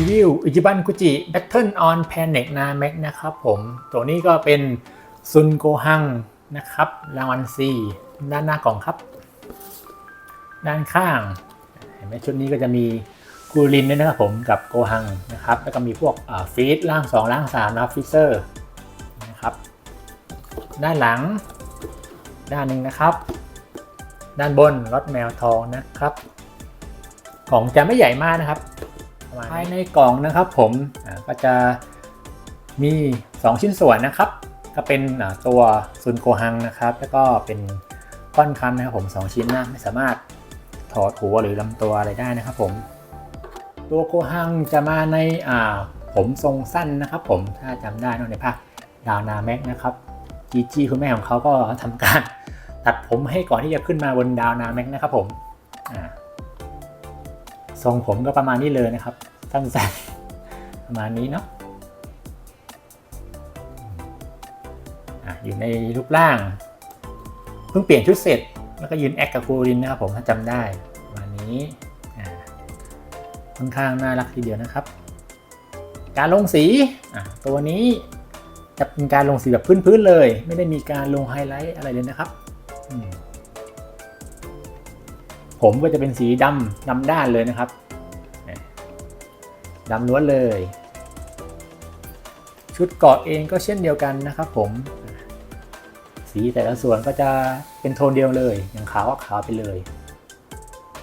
ีวิวอิจิบันกุจิ Battle on Planet Namek นะครับผม ตัวนี้ก็เป็นซุนโกฮังนะครับ รางวัล C ด้านหน้ากล่องครับ ด้านข้างเห็นไหมชุดนี้ก็จะมีกูรินด้วยนะครับผมกับโกฮังนะครับ แล้วก็มีพวกฟีดล่าง 2 ล่าง3นะฟิเซอร์นะครับ ด้านหลัง ด้านหนึ่งนะครับ ด้านบนรถแมวทองนะครับกล่องจะไม่ใหญ่มากนะครับ ภายในกล่องนะครับผมก็จะมี 2 ชิ้นส่วนนะครับ ก็เป็นตัวซุนโกฮังนะครับ แล้วก็เป็นก้อนคันนะครับผม 2 ชิ้นนะไม่สามารถถอดหัวหรือลำตัวอะไรได้นะครับผม ตัวโกฮังจะมาในอ่าผมทรงสั้นนะครับผมถ้าจำได้นอะในภาคดาวนาแม็กนะครับจีจีคุณแม่ของเขาก็ทำการตัดผมให้ก่อนที่จะขึ้นมาบนดาวนาแม็กนะครับผมทรงผมก็ประมาณนี้เลยนะครับ สั้นๆประมาณนี้เนาะอยู่ในรูปร่าง เพิ่งเปลี่ยนชุดเสร็จ แล้วก็ยืนแอคกับครูรินนะครับผมถ้าจำได้ประมาณนี้ค่อนข้างน่ารักทีเดียวนะครับ การลงสีตัวนี้จะเป็นการลงสีแบบพื้นๆเลย ไม่ได้มีการลงไฮไลท์อะไรเลยนะครับมผมก็จะเป็นสีดำดำด้านเลยนะครับ ดำล้วนเลย ชุดเกาะเองก็เช่นเดียวกันนะครับผมสีแต่ละส่วนก็จะเป็นโทนเดียวเลย อย่างขาวก็ขาวไปเลย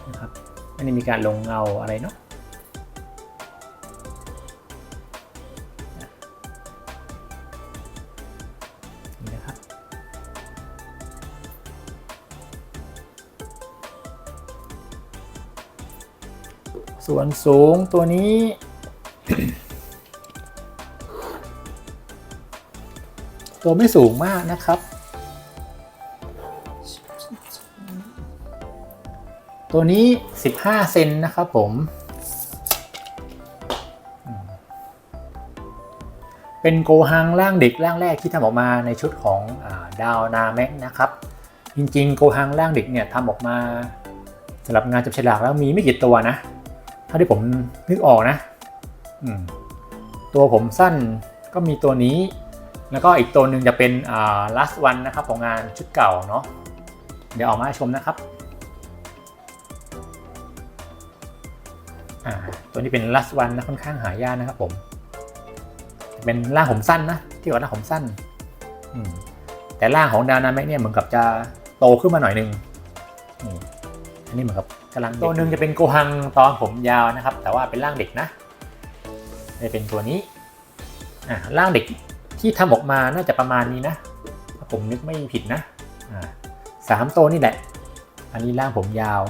นะครับไม่ได้มีการลงเงาอะไรเนาะนี่นะครับส่วนสูงตัวนี้ ตัวไม่สูงมากนะครับ ตัวนี้ 15 เซนนะครับผม เป็นโกฮังร่างเด็กร่างแรกที่ทำออกมาในชุดของดาวนาแม็กนะครับ จริงๆ โกฮังร่างเด็กเนี่ยทำออกมาสำหรับงานจับฉลากแล้วมีไม่กี่ตัวนะ เท่าที่ผมนึกออกนะ ตัวผมสั้นก็มีตัวนี้ แล้วก็อีกตัวหนึ่งจะเป็นอ่า last one นะครับของงานชุดเก่าเนาะเดี๋ยวออกมาให้ชมนะครับตัวนี้เป็น last one นะค่อนข้างหายากนะครับผม เป็นร่างผมสั้นนะที่ว่าร่างผมสั้นแต่ร่างของดาวนาแม็กเนี่ยเหมือนกับจะโตขึ้นมาหน่อยนึงอันนี้เหมือนกับกำลังตัวหนึ่งจะเป็นโกฮังตอนผมยาวนะครับ แต่ว่าเป็นร่างเด็กนะ จะเป็นตัวนี้อ่าร่างเด็กที่ทำออกมาน่าจะประมาณนี้นะถ้าผมนึกไม่ผิดนะอ่าสามตัวนี่แหละ อันนี้ร่างผมยาว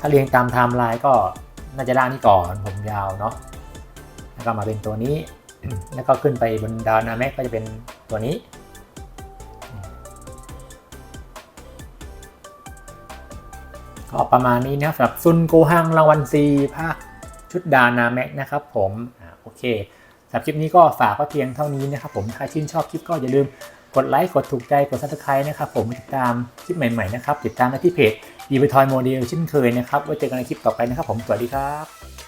ถ้าเรียงตามไทม์ไลน์ก็น่าจะร่างนี้ก่อนผมยาวเนาะแล้วก็มาเป็นตัวนี้ แล้วก็ขึ้นไปบนดาวนาแม็กก็จะเป็นตัวนี้ก็ประมาณนี้นะครับสำหรับซุนโกฮังรางวัลซีภาค ชุดดานาแม็กนะครับผมอโอเคสำหรับคลิปนี้ก็ฝากไว้เพียงเท่านี้นะครับผมถ้าชื่นชอบคลิปก็อย่าลืมกดไลค์ กดถูกใจ กด subscribe นะครับผมติดตามคลิปใหม่ๆนะครับ ติดตามได้ที่เพจดี v ทอยโมเดลเช่นเคยนะครับ ไว้เจอกันในคลิปต่อไปนะครับผม สวัสดีครับ